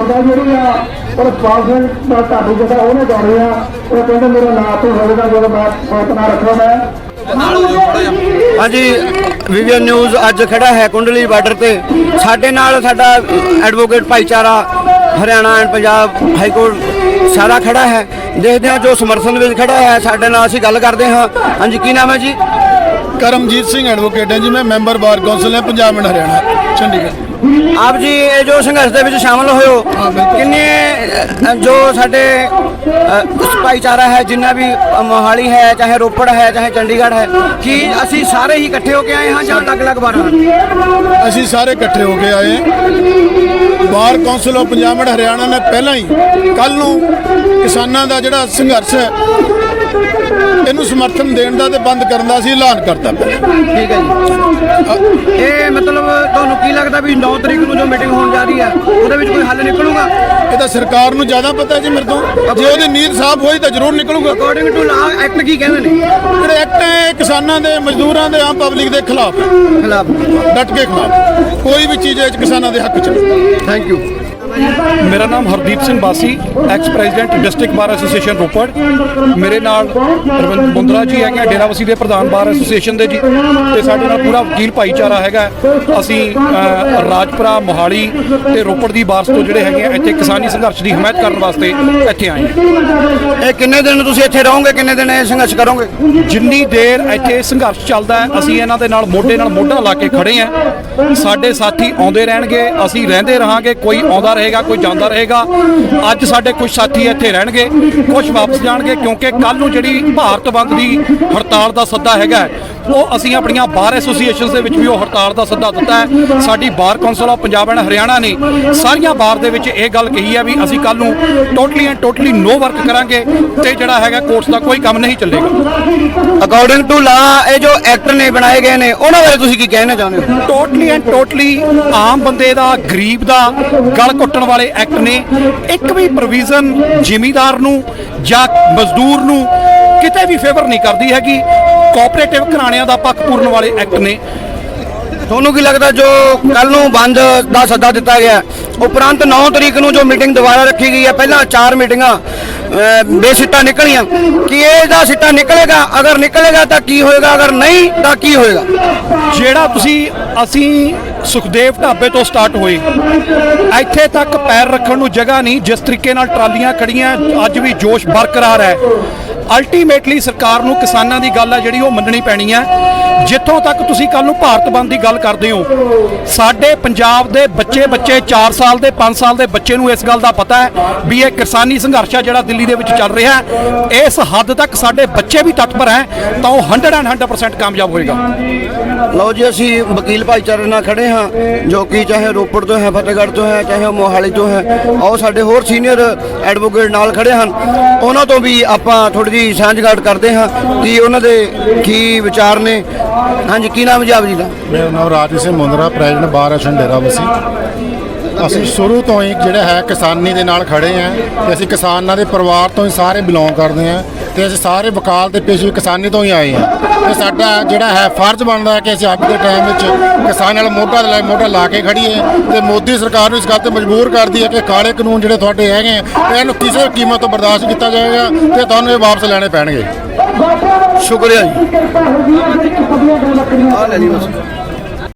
ਸਪਰਧਾ ਜਿਹੜੀ ਆ ਉਹ ਸਪਾਂਸਰ ਦਾ ਢਾਬੂ ਜਿਹੜਾ ਉਹਨੇ ਦੌੜੇ ਉਹ ਕਹਿੰਦੇ ਮੇਰਾ ਨਾਂ ਤੋਂ ਹੋਵੇਗਾ ਜਦੋਂ ਮੈਂ ਸੋਚਣਾ ਰੱਖੋ ਮੈਂ। ਹਾਂਜੀ ਵਿਵੀਐਨ ਨਿਊਜ਼ ਅੱਜ ਖੜਾ ਹੈ ਕੁੰਡਲੀ ਬਾਰਡਰ ਤੇ। ਸਾਡੇ ਨਾਲ ਸਾਡਾ ਐਡਵੋਕੇਟ ਭਾਈਚਾਰਾ Haryana and Punjab high court ਸਾਰਾ ਖੜਾ ਹੈ। ਦੇਖਦੇ ਹਾਂ ਜੋ ਸਮਰਥਨ ਵਿੱਚ ਖੜਾ ਹੈ, ਸਾਡੇ ਨਾਲ ਅਸੀਂ ਗੱਲ ਕਰਦੇ ਹਾਂ। ਹਾਂਜੀ, ਕੀ ਨਾਮ ਹੈ ਜੀ? ਕਰਮਜੀਤ ਸਿੰਘ ਐਡਵੋਕੇਟ ਹਾਂ ਜੀ ਮੈਂ ਮੈਂਬਰ ਬਾਰ ਕੌਂਸਲ ਹਾਂ ਪੰਜਾਬ ਐਂਡ ਹਰਿਆਣਾ ਚੰਡੀਗੜ੍ਹ। ਆਪ ਜੀ ਇਹ ਜੋ ਸੰਘਰਸ਼ ਦੇ ਵਿੱਚ ਸ਼ਾਮਲ ਹੋਏ ਹੋ ਕਿੰਨੇ ਜੋ ਸਾਡੇ ਭਾਈਚਾਰਾ ਹੈ ਜਿੰਨਾ ਵੀ ਮੋਹਾਲੀ ਹੈ ਚਾਹੇ ਰੋਪੜ ਹੈ ਚਾਹੇ ਚੰਡੀਗੜ੍ਹ ਹੈ ਕੀ ਅਸੀਂ ਸਾਰੇ ਹੀ ਇਕੱਠੇ ਹੋ ਕੇ ਆਏ ਹਾਂ ਜਾਂ ਅਲੱਗ-ਅਲੱਗ ਵਾਰ ਅਸੀਂ ਸਾਰੇ ਇਕੱਠੇ ਹੋ ਕੇ ਆਏ। Bar council of Punjab and Haryana ਨੇ ਪਹਿਲਾਂ ਹੀ ਕੱਲ ਨੂੰ ਕਿਸਾਨਾਂ ਦਾ ਜਿਹੜਾ ਸੰਘਰਸ਼ ਹੈ ਇਹਨੂੰ ਸਮਰਥਨ ਦੇਣ ਦਾ ਤੇ ਬੰਦ ਕਰਨ ਦਾ ਅਸੀਂ ਐਲਾਨ ਕਰਤਾ ਪਹਿਲਾਂ। ਠੀਕ ਹੈ ਜੀ। ਇਹ ਮਤਲਬ ਤੁਹਾਨੂੰ ਕੀ ਲੱਗਦਾ ਵੀ 9 ਤਰੀਕ ਨੂੰ ਜੋ ਮੀਟਿੰਗ ਹੋਣ ਜਾ ਰਹੀ ਹੈ ਉਹਦੇ ਵਿੱਚ ਕੋਈ ਹੱਲ ਨਿਕਲੂਗਾ? ਇਹ ਤਾਂ ਸਰਕਾਰ ਨੂੰ ਜ਼ਿਆਦਾ ਪਤਾ ਹੈ ਜੀ ਮੇਰੇ ਤੋਂ। ਜੇ ਉਹਦੀ ਨੀਤ ਸਾਫ਼ ਹੋਈ ਤਾਂ ਜ਼ਰੂਰ ਨਿਕਲੂਗਾ। ਅਕੋਰਡਿੰਗ ਟੂ ਲਾ ਐਕਟ ਕੀ ਕਹਿੰਦੇ ਨੇ? ਜਿਹੜੇ ਐਕਟ ਹੈ ਕਿਸਾਨਾਂ ਦੇ ਮਜ਼ਦੂਰਾਂ ਦੇ ਆਮ ਪਬਲਿਕ ਦੇ ਖਿਲਾਫ ਹੈ। ਖਿਲਾਫ। ਡਟ ਕੇ ਖਿਲਾਫ। ਕੋਈ ਵੀ ਚੀਜ਼ 'ਚ ਕਿਸਾਨਾਂ ਦੇ ਹੱਕ 'ਚ ਨਹੀਂ। ਥੈਂਕ ਯੂ ਮੇਰਾ ਨਾਮ Hardeep Singh Bassi ex president district bar association Ropar. ਮੇਰੇ ਨਾਲ ਰਵਿੰਦਰ ਮੁੰਦਰਾ ਜੀ ਹੈਗੇ ਆ, ਡੇਰਾਬੱਸੀ ਦੇ ਪ੍ਰਧਾਨ ਬਾਰ ਐਸੋਸੀਏਸ਼ਨ ਦੇ ਜੀ। ਤੇ ਸਾਡੇ ਨਾਲ ਪੂਰਾ ਵਕੀਲ ਭਾਈਚਾਰਾ ਹੈਗਾ। ਅਸੀਂ ਰਾਜਪੁਰਾ ਮੋਹਾਲੀ ਤੇ ਰੋਪੜ ਦੀ ਬਾਰਸ ਤੋਂ ਜਿਹੜੇ ਹੈਗੇ ਆ ਇੱਥੇ ਕਿਸਾਨੀ ਸੰਘਰਸ਼ ਦੀ ਹਮਾਇਤ ਕਰਨ ਵਾਸਤੇ ਇੱਥੇ ਆਏ ਹਾਂ। ਇਹ ਕਿੰਨੇ ਦਿਨ ਤੁਸੀਂ ਇੱਥੇ ਰਹੋਗੇ? ਕਿੰਨੇ ਦਿਨ ਇਹ ਸੰਘਰਸ਼ ਕਰੋਗੇ? ਜਿੰਨੀ ਦੇਰ ਇੱਥੇ ਸੰਘਰਸ਼ ਚੱਲਦਾ ਹੈ ਅਸੀਂ ਇਹਨਾਂ ਦੇ ਨਾਲ ਮੋਢੇ ਨਾਲ ਮੋਢਾ ਲਾ ਕੇ ਖੜੇ ਹਾਂ। ਸਾਡੇ ਸਾਥੀ ਆਉਂਦੇ ਰਹਿਣਗੇ ਅਸੀਂ ਰਹਿੰਦੇ ਰਹਾਂਗੇ ਕੋਈ ਆਉਂਦਾ ਰਹੇਗਾ, ਕੋਈ ਜਾਂਦਾ ਰਹੇਗਾ। ਅੱਜ ਸਾਡੇ ਕੁਝ ਸਾਥੀ ਇੱਥੇ ਰਹਿਣਗੇ, ਕੁਝ ਵਾਪਸ ਜਾਣਗੇ, ਕਿਉਂਕਿ ਕੱਲ ਨੂੰ ਜਿਹੜੀ ਭਾਰਤ ਬੰਦ ਦੀ ਹੜਤਾਲ ਦਾ ਸੱਦਾ ਹੈਗਾ ਉਹ ਅਸੀਂ ਆਪਣੀਆਂ ਬਾਰ ਐਸੋਸੀਏਸ਼ਨਸ ਦੇ ਵਿੱਚ ਵੀ ਉਹ ਹੜਤਾਲ ਦਾ ਸੱਦਾ ਦਿੱਤਾ ਹੈ। ਸਾਡੀ bar council of Punjab and Haryana ਨੇ ਸਾਰੀਆਂ ਬਾਰ ਦੇ ਵਿੱਚ ਇਹ ਗੱਲ ਕਹੀ ਹੈ ਵੀ ਅਸੀਂ ਕੱਲ ਨੂੰ totally and totally no work ਕਰਾਂਗੇ ਤੇ ਜਿਹੜਾ ਹੈਗਾ ਕੋਰਟਸ ਦਾ ਕੋਈ ਕੰਮ ਨਹੀਂ ਚੱਲੇਗਾ। ਅਕੋਰਡਿੰਗ ਟੂ ਲਾ ਇਹ ਜੋ ਐਕਟ ਨੇ ਬਣਾਏ ਗਏ ਨੇ ਉਹਨਾਂ ਬਾਰੇ ਤੁਸੀਂ ਕੀ ਕਹਿਣਾ ਚਾਹੁੰਦੇ ਹੋ? ਟੋਟਲੀ ਐਂਡ ਟੋਟਲੀ ਆਮ ਬੰਦੇ ਦਾ ਗਰੀਬ ਦਾ ਗਲ ਘੁੱਟਣ ਵਾਲੇ ਐਕਟ ਨੇ। ਇੱਕ ਵੀ ਪ੍ਰੋਵੀਜ਼ਨ ਜ਼ਿਮੀਦਾਰ ਨੂੰ ਜਾਂ ਮਜ਼ਦੂਰ ਨੂੰ ਕਿਤੇ ਵੀ ਫੇਵਰ ਨਹੀਂ ਕਰਦੀ ਹੈਗੀ। ਕੋਆਪਰੇਟਿਵ ਘਰਾਣਿਆਂ ਦਾ ਪੱਖ ਪੂਰਨ ਵਾਲੇ ਐਕਟ ਨੇ। ਤੁਹਾਨੂੰ ਕੀ ਲੱਗਦਾ ਜੋ ਕੱਲ ਨੂੰ ਬੰਦ ਦਾ ਸੱਦਾ ਦਿੱਤਾ ਗਿਆ ਉਪਰੰਤ 9 ਤਰੀਕ ਨੂੰ ਜੋ ਮੀਟਿੰਗ ਦੁਬਾਰਾ ਰੱਖੀ ਗਈ ਹੈ ਪਹਿਲਾਂ ਚਾਰ ਮੀਟਿੰਗਾਂ ਅਹ, ਬੇਸਿੱਟਾ ਨਿਕਲੀਆਂ। ਕੀ ਇਹਦਾ ਸਿੱਟਾ ਨਿਕਲੇਗਾ? ਅਗਰ ਨਿਕਲੇਗਾ ਤਾਂ ਕੀ ਹੋਏਗਾ? ਅਗਰ ਨਹੀਂ ਤਾਂ ਕੀ ਹੋਏਗਾ? ਜਿਹੜਾ ਤੁਸੀਂ ਅਸੀਂ ਸੁਖਦੇਵ ਢਾਬੇ ਤੋਂ ਸਟਾਰਟ ਹੋਏ ਇੱਥੇ ਤੱਕ ਪੈਰ ਰੱਖਣ ਨੂੰ ਜਗ੍ਹਾ ਨਹੀਂ ਜਿਸ ਤਰੀਕੇ ਨਾਲ ਟਰਾਲੀਆਂ ਖੜੀਆਂ ਅੱਜ ਵੀ ਜੋਸ਼ ਬਰਕਰਾਰ ਹੈ। ਅਲਟੀਮੇਟਲੀ ਸਰਕਾਰ ਨੂੰ ਕਿਸਾਨਾਂ ਦੀ ਗੱਲ ਹੈ ਜਿਹੜੀ ਉਹ ਮੰਨਣੀ ਪੈਣੀ ਹੈ ਜਿੱਥੋਂ ਤੱਕ ਤੁਸੀਂ ਕੱਲ ਨੂੰ ਭਾਰਤ ਬੰਦ ਦੀ ਗੱਲ ਕਰਦੇ ਹੋ, ਸਾਡੇ ਪੰਜਾਬ ਦੇ ਬੱਚੇ ਬੱਚੇ 4 ਸਾਲ ਦੇ 5 ਸਾਲ ਦੇ ਬੱਚੇ ਨੂੰ ਇਸ ਗੱਲ ਦਾ ਪਤਾ ਹੈ ਵੀ ਇਹ ਕਿਸਾਨੀ ਸੰਘਰਸ਼ ਹੈ ਜਿਹੜਾ ਦਿੱਲੀ ਦੇ ਵਿੱਚ ਚੱਲ ਰਿਹਾ ਇਸ ਹੱਦ ਤੱਕ ਸਾਡੇ ਬੱਚੇ ਵੀ ਤਤਪਰ ਹੈ, ਤਾਂ ਉਹ 100% ਕਾਮਯਾਬ ਹੋਏਗਾ। ਲਓ ਜੀ, ਅਸੀਂ ਵਕੀਲ ਭਾਈਚਾਰੇ ਨਾਲ ਖੜੇ ਹਾਂ, ਜੋ ਕਿ ਚਾਹੇ ਰੋਪੜ ਤੋਂ ਹੈ, ਫਤਿਹਗੜ੍ਹ ਤੋਂ ਹੈ, ਚਾਹੇ ਉਹ ਮੋਹਾਲੀ ਤੋਂ ਹੈ ਆਓ ਸਾਡੇ ਹੋਰ ਸੀਨੀਅਰ ਐਡਵੋਕੇਟ ਨਾਲ ਖੜੇ ਹਨ। ਉਹਨਾਂ ਤੋਂ ਵੀ ਆਪਾਂ ਥੋੜੀ ਜਿਹੀ ਸਾਂਝਗਾਟ ਕਰਦੇ ਹਾਂ। ਕਿ ਉਹਨਾਂ ਦੇ ਕੀ ਵਿਚਾਰ ਨੇ? ਹਾਂਜੀ, ਕੀ ਨਾਮ ਜੀ ਆਪ ਜੀ ਦਾ? ਮੇਰਾ ਨਾਮ Raji Singh Mundra, president bar association Derabassi ਅਸੀਂ ਸ਼ੁਰੂ ਤੋਂ ਹੀ ਜਿਹੜਾ ਹੈ ਕਿਸਾਨੀ ਦੇ ਨਾਲ ਖੜੇ ਆਂ ਤੇ ਅਸੀਂ ਕਿਸਾਨਾਂ ਦੇ ਪਰਿਵਾਰ ਤੋਂ ਹੀ ਸਾਰੇ ਬਿਲੋਂਗ ਕਰਦੇ ਆਂ ਤੇ ਅਸੀਂ ਸਾਰੇ ਵਕਾਲ ਤੇ ਪੇਸ਼ੇ ਕਿਸਾਨੀ ਤੋਂ ਹੀ ਆਏ ਆਂ ਤੇ ਸਾਡਾ ਜਿਹੜਾ ਹੈ ਫਰਜ਼ ਬਣਦਾ ਹੈ ਕਿ ਅਸੀਂ ਅੱਜ ਦੇ ਟਾਈਮ ਵਿੱਚ ਕਿਸਾਨ ਨਾਲ ਮੋਢਾ ਲੈ ਮੋਢਾ ਲਾ ਕੇ ਖੜੀਏ ਤੇ ਮੋਦੀ ਸਰਕਾਰ ਨੂੰ ਇਸ ਗੱਲ ਤੇ ਮਜਬੂਰ ਕਰਦੀ ਹੈ ਕਿ ਕਾਲੇ ਕਾਨੂੰਨ ਜਿਹੜੇ ਤੁਹਾਡੇ ਹੈਗੇ ਆ, ਇਹਨੂੰ ਕਿਸੇ ਵੀ ਕੀਮਤ ਤੋਂ ਬਰਦਾਸ਼ਤ ਕੀਤਾ ਜਾਏਗਾ ਤੇ ਤੁਹਾਨੂੰ ਇਹ ਵਾਪਸ ਲੈਣੇ ਪੈਣਗੇ। ਸ਼ੁਕਰੀਆ ਜੀ। ਆ ਲੈ ਲਈ ਬਸ।